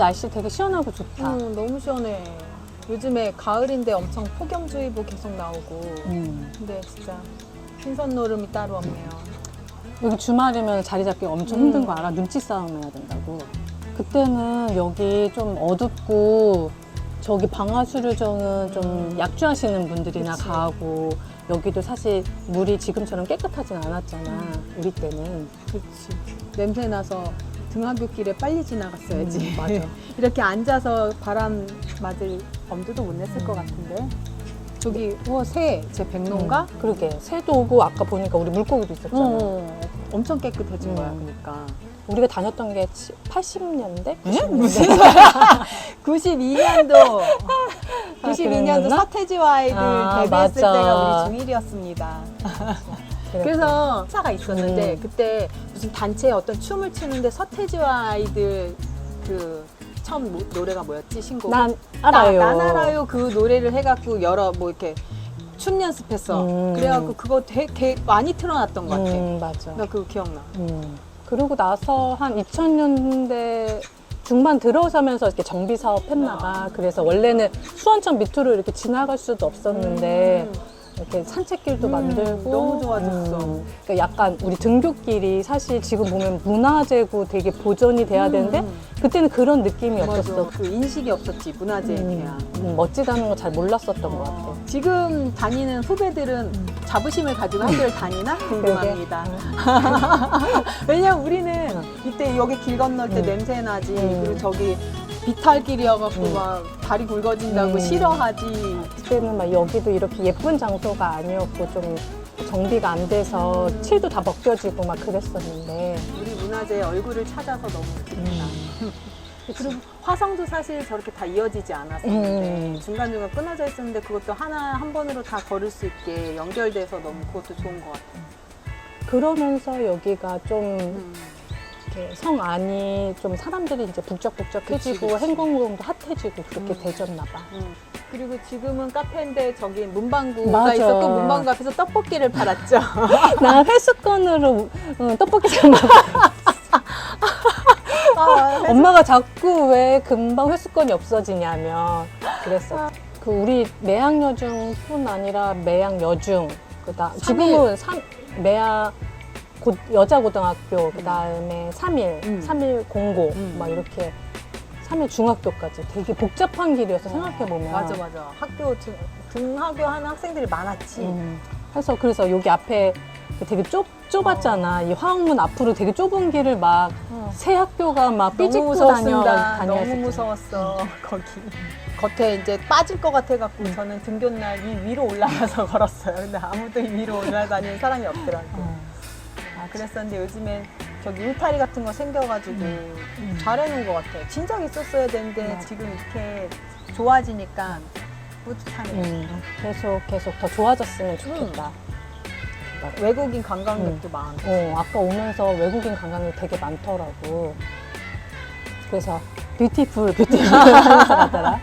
날씨 되게 시원하고 좋다. 음, 너무 시원해. 요즘에 가을인데 엄청 폭염주의보 계속 나오고. 음. 근데 진짜 신선 노름이 따로 없네요. 여기 주말이면 자리 잡기 엄청 음. 힘든 거 알아? 눈치 싸움 해야 된다고. 그때는 여기 좀 어둡고 저기 방아수류정은 좀 약주하시는 분들이나 그치. 가고 여기도 사실 물이 지금처럼 깨끗하진 않았잖아. 우리 때는. 그렇지. 냄새 나서 등하굣길에 빨리 지나갔어야지. 음, 맞아. 이렇게 앉아서 바람 맞을 엄두도 못 냈을 것 같은데. 저기 우와 새, 제 백로인가? 음, 그러게. 새도 오고 아까 보니까 우리 물고기도 있었잖아. 어, 엄청 깨끗해진 음. 거야, 그러니까. 우리가 다녔던 게 80년대? 무슨 92년도 92년도 그랬나? 서태지와 아이들 아, 데뷔했을 맞아. 때가 우리 중1이었습니다. 그래서 행사가 있었는데 음. 그때 무슨 단체에 어떤 춤을 추는데 서태지와 아이들 그 처음 모- 노래가 뭐였지 신곡? 난 알아요. 나, 난 알아요 그 노래를 해갖고 여러 뭐 이렇게 춤 연습했어. 음. 그래갖고 그거 되게 많이 틀어놨던 것 같아. 음, 맞아. 나 그거 기억나. 음. 그러고 나서 한 2000년대 중반 들어서면서 이렇게 정비 사업 했나 봐. 그래서 원래는 수원천 밑으로 이렇게 지나갈 수도 없었는데 음. 이렇게 산책길도 음, 만들고 너무 좋아졌어. 그러니까 약간 우리 등굣길이 사실 지금 보면 문화재고 되게 보존이 돼야 되는데 음. 그때는 그런 느낌이 맞아. 없었어. 그 인식이 없었지 문화재에 대한. 음, 음, 멋지다는 거잘 몰랐었던 것 같아. 어, 지금 다니는 후배들은 자부심을 가지고 학교를 다니나 궁금합니다. 왜냐면 우리는 이때 여기 길 건널 때 음. 냄새 나지. 음. 그리고 저기 비탈길이어갖고 음. 막 다리 굵어진다고 음. 싫어하지. 그때는 막 여기도 이렇게 예쁜 장소가 아니었고 좀 정비가 안 돼서 음. 칠도 다 벗겨지고 막 그랬었는데 우리 문화재의 얼굴을 찾아서 너무 좋다. 음. 그리고 화성도 사실 저렇게 다 이어지지 않았었는데 음. 중간중간 끊어져 있었는데 그것도 하나 한 번으로 다 걸을 수 있게 연결돼서 너무 그것도 좋은 것 같아. 그러면서 여기가 좀 음. 이렇게 성 안이 좀 사람들이 이제 북적북적해지고 그치, 그치. 행궁궁도 핫해지고 그렇게 음. 되졌나 봐. 음. 그리고 지금은 카페인데 저기 문방구가 맞아. 있었고 문방구 앞에서 떡볶이를 팔았죠. 나 회수권으로 어, 떡볶이 사먹 아, 엄마가 자꾸 왜 금방 회수권이 없어지냐면 그랬어. 그 우리 매양 여중뿐 아니라 매양 여중 그다 지금은 삼 매양 고, 여자 고등학교 그다음에 삼일 음. 삼일 공고 음. 막 이렇게 삼일 중학교까지 되게 복잡한 길이어서 생각해 보면 맞아 맞아. 학교 등, 등하교 하는 학생들이 많았지. 음. 해서 그래서 여기 앞에 되게 좁 좁았잖아. 이 화학문 앞으로 되게 좁은 길을 막 어. 새 학교가 막 삐집고 다녀. 다녔었잖아. 너무 무서웠어 거기. 겉에 이제 빠질 것 같아갖고 저는 등교날 이 위로 올라가서 걸었어요. 근데 아무도 이 위로 올라다니는 사람이 없더라고. 어. 아, 그랬었는데 요즘엔 저기 울타리 같은 거 생겨가지고 잘해놓은 것 같아. 진작 있었어야 되는데 맞아. 지금 이렇게 좋아지니까 뿌듯하네요. 음, 계속 계속 더 좋아졌으면 좋겠다. 외국인 관광객도 많고. 어, 아까 오면서 외국인 관광객 되게 많더라고. 그래서 뷰티풀 뷰티풀 하면서 가더라.